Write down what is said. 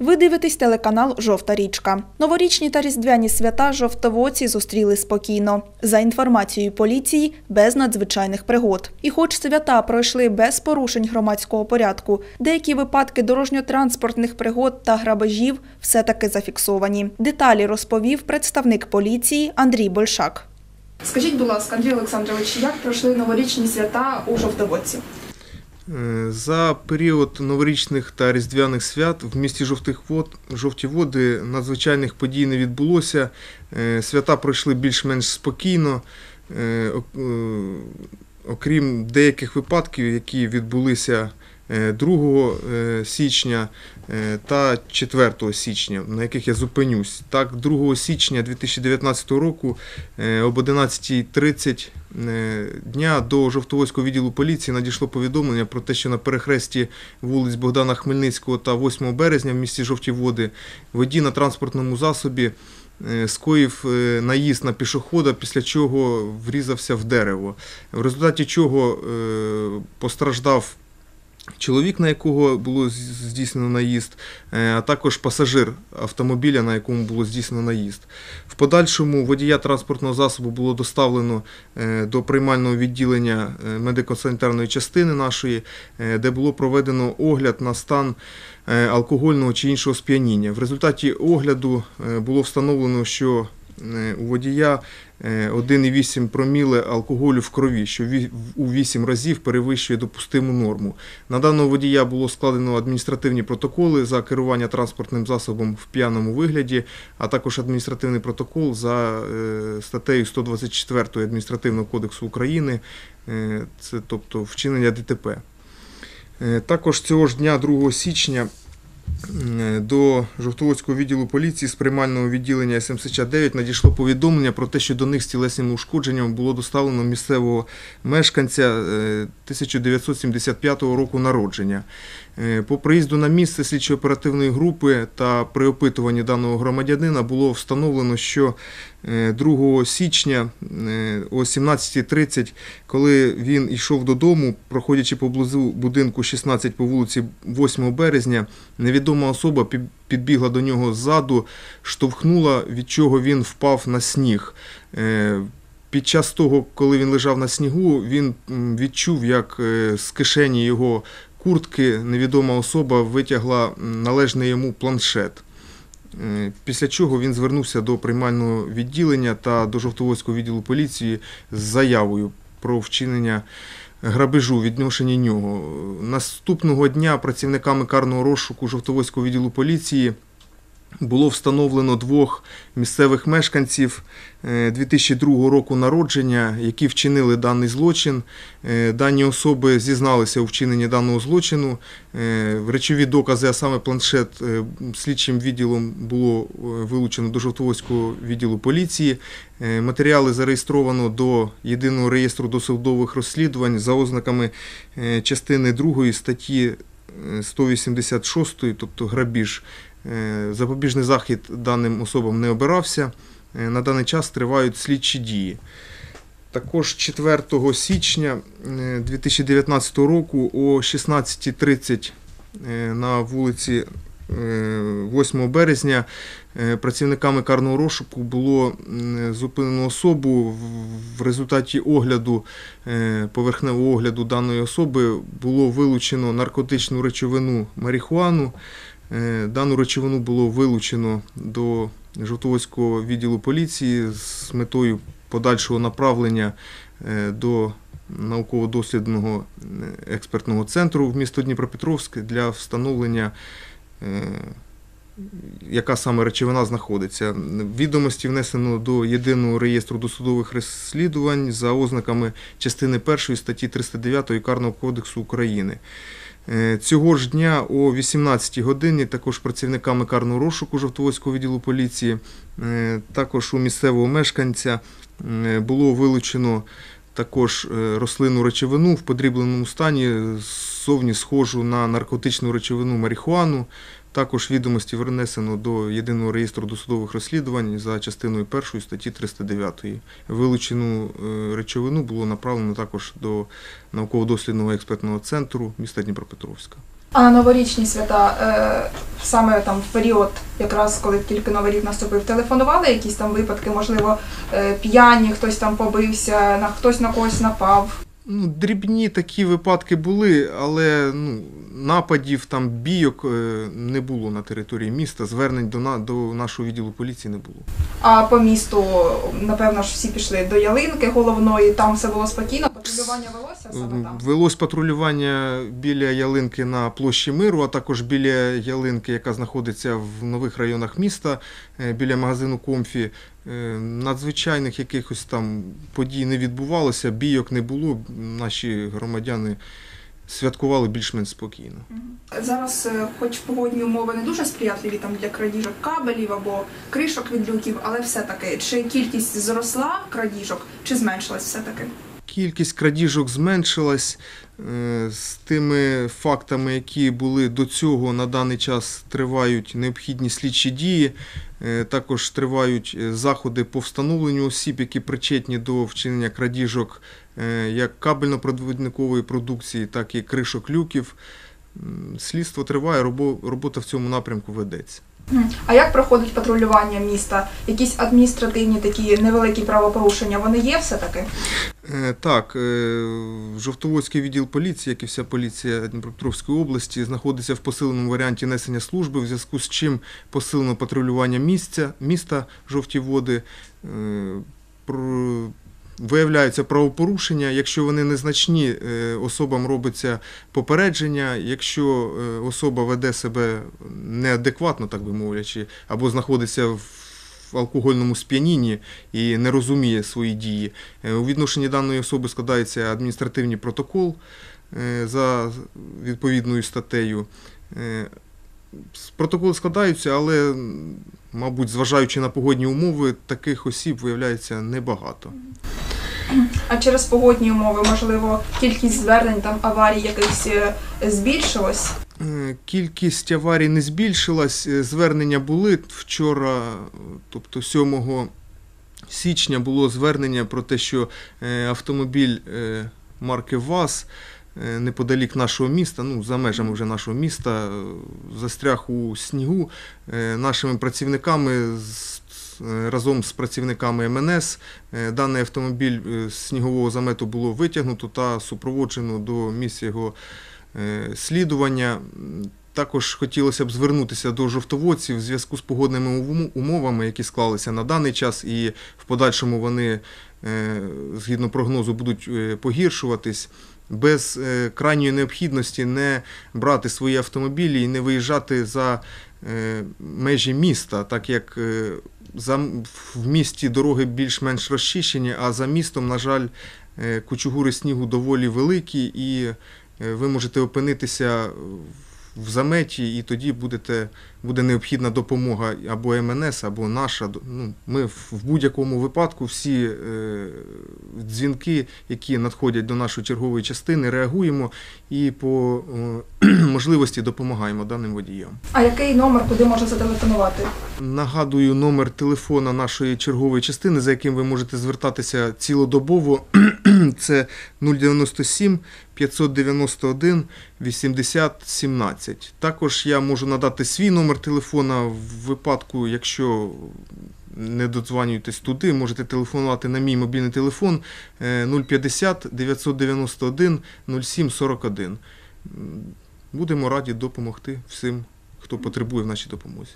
Ви дивитесь телеканал Жовта річка. Новорічні та різдвяні свята жовтоводці зустріли спокійно. За інформацією поліції, без надзвичайних пригод. І хоч свята пройшли без порушень громадського порядку, деякі випадки дорожньо-транспортних пригод та грабежів все-таки зафіксовані. Деталі розповів представник поліції Андрій Большак. Скажіть, будь ласка, Андрій Олександрович, як пройшли новорічні свята у Жовтоводці? Е, За період новорічних та різдвяних свят в місті Жовтих Вод, Жовті Води надзвичайних подій не відбулося. Е, Свята пройшли більш-менш спокійно, е, ок- окрім деяких випадків, які відбулися 2 е, січня е, та 4 січня, на яких я зупинюсь. Так, 2 січня 2019 року е, об 11.30 е, дня до Жовтоводського відділу поліції надійшло повідомлення про те, що на перехресті вулиць Богдана Хмельницького та 8 березня в місті Жовті Води водій на транспортному засобі е, скоїв е, наїзд на пішохода, після чого врізався в дерево. В результаті чого е, постраждав чоловік, на якого було здійснено наїзд, е, а також пасажир автомобіля, на якому було здійснено наїзд. В подальшому водія транспортного засобу було доставлено е, до приймального відділення е, медико-санітарної частини нашої, де було проведено огляд на стан алкогольного чи іншого сп'яніння. В результаті огляду було встановлено, що у водія е, 1,8 проміле алкоголю в крові, що у 8 разів перевищує допустиму норму. На даного водія було складено адміністративні протоколи за керування транспортним засобом в п'яному вигляді, а також адміністративний протокол за е, статтею 124 Адміністративного кодексу України, е, це тобто вчинення ДТП. Е, Також цього ж дня, 2 січня, е, до Жовтоводського відділу поліції з приймального відділення СМСЧ-9 надійшло повідомлення про те, що до них з тілесним ушкодженням було доставлено місцевого мешканця е, 1975 року народження. Е, По приїзду на місце слідчо-оперативної групи та при опитуванні даного громадянина було встановлено, що е, 2 січня е, о 17.30, коли він йшов додому, проходячи поблизу будинку 16 по вулиці 8 березня, невідома особа підбігла до нього ззаду, штовхнула, від чого він впав на сніг. Е, Під час того, коли він лежав на снігу, він відчув, як е, з кишені його куртки невідома особа витягла належний йому планшет. Е, Після чого він звернувся до приймального відділення та до Жовтоводського відділу поліції з заявою про вчинення грабежу відношенні нього. Наступного дня працівниками карного розшуку Жовтоводського відділу поліції було встановлено двох місцевих мешканців е, 2002 року народження, які вчинили даний злочин. Е, Дані особи зізналися у вчиненні даного злочину. Е, Речові докази, а саме планшет, е, слідчим відділом було е, вилучено до Жовтоводського відділу поліції. Е, Матеріали зареєстровано до єдиного реєстру досудових розслідувань за ознаками е, частини 2 статті е, 186, тобто грабіж. Е, Запобіжний захід даним особам не обирався. Е, На даний час тривають слідчі дії. Також 4 січня е, 2019 року о 16.30 е, на вулиці е, 8 березня е, працівниками карного розшуку було зупинено особу. В- результаті огляду, е, поверхневого огляду даної особи було вилучено наркотичну речовину марихуану. Е, Дану речовину було вилучено до Жовтоводського відділу поліції з метою подальшого направлення е, до науково-дослідного е, експертного центру в місто Дніпропетровськ для встановлення, яка саме речовина знаходиться. Відомості внесено до єдиного реєстру досудових розслідувань за ознаками частини 1 статті 309 Карного кодексу України. Е, Цього ж дня о 18 годині також працівниками карного розшуку Жовтоводського відділу поліції, е, також у місцевого мешканця е, було вилучено також рослинну речовину в подрібленому стані, зовні схожу на наркотичну речовину марихуану. Також відомості внесено до єдиного реєстру досудових розслідувань за частиною 1 статті 309. Вилучену е, речовину було направлено також до науково-дослідного експертного центру міста Дніпропетровська. А на новорічні свята е, саме там в період, якраз коли тільки новий рік наступив, телефонували якісь там випадки, можливо, е, п'яні, хтось там побився, на хтось на когось напав. Ну, дрібні такі випадки були, але ну, нападів, там бійок е, не було на території міста. Звернень до, на, до нашого відділу поліції не було. А по місту, напевно ж, всі пішли до ялинки головної, там все було спокійно, патрулювання велося саме там. Велось патрулювання біля ялинки на площі Миру, а також біля ялинки, яка знаходиться в нових районах міста, е, біля магазину Комфі. Е, Надзвичайних якихось там подій не відбувалося, бійок не було. Наші громадяни святкували більш-менш спокійно. Зараз, е, хоч погодні умови не дуже сприятливі там для крадіжок кабелів або кришок від люків, але все-таки чи кількість зросла крадіжок, чи зменшилась все-таки? Кількість крадіжок зменшилась е, з тими фактами, які були до цього. На даний час тривають необхідні слідчі дії. Е, Також тривають е, заходи по встановленню осіб, які причетні до вчинення крадіжок як кабельно-провідникової продукції, так і кришок люків. Слідство триває, робо- робота в цьому напрямку ведеться. А як проходить патрулювання міста? Якісь адміністративні такі невеликі правопорушення, вони є все-таки? Е, Так, е, Жовтоводський відділ поліції, як і вся поліція Дніпропетровської області, знаходиться в посиленому варіанті несення служби, в зв'язку з чим посилено патрулювання місця, міста Жовті Води. Виявляються правопорушення, якщо вони незначні, е, особам робиться попередження. Якщо е, особа веде себе неадекватно, так би мовлячи, або знаходиться в алкогольному сп'янінні і не розуміє свої дії, Е, У відношенні даної особи складається адміністративний протокол за відповідною статтею. Протоколи складаються, але, мабуть, зважаючи на погодні умови, таких осіб виявляється небагато. А через погодні умови, можливо, кількість звернень там аварій якихось е, збільшилась? Е, Кількість аварій не збільшилась. е, Звернення були вчора, тобто 7 січня було звернення про те, що автомобіль марки ВАЗ неподалік нашого міста, ну за межами вже нашого міста, застряг у снігу нашими працівниками разом з працівниками МНС. е, Даний автомобіль е, з снігового замету було витягнуто та супроводжено до місця його е, слідування. Також хотілося б звернутися до жовтоводців в зв'язку з погодними умовами, які склалися на даний час, і в подальшому вони, е, згідно прогнозу, будуть е, погіршуватись. Без е, крайньої необхідності не брати свої автомобілі і не виїжджати за е, межі міста, так як е, в місті дороги більш-менш розчищені, а за містом, на жаль, е, кучугури снігу доволі великі, і е, ви можете опинитися в заметі, і тоді будете, буде необхідна допомога або МНС, або наша. Ну, ми в будь-якому випадку всі е, дзвінки, які надходять до нашої чергової частини, реагуємо і по можливості допомагаємо даним водіям. А який номер, куди можна зателефонувати? Нагадую номер телефона нашої чергової частини, за яким ви можете звертатися цілодобово. Це 097 591 80 17. Також я можу надати свій номер телефона в випадку, якщо не додзвонюєтесь туди, можете телефонувати на мій мобільний телефон е, 050 991 07 41. Будемо раді допомогти всім, хто потребує в нашій допомозі.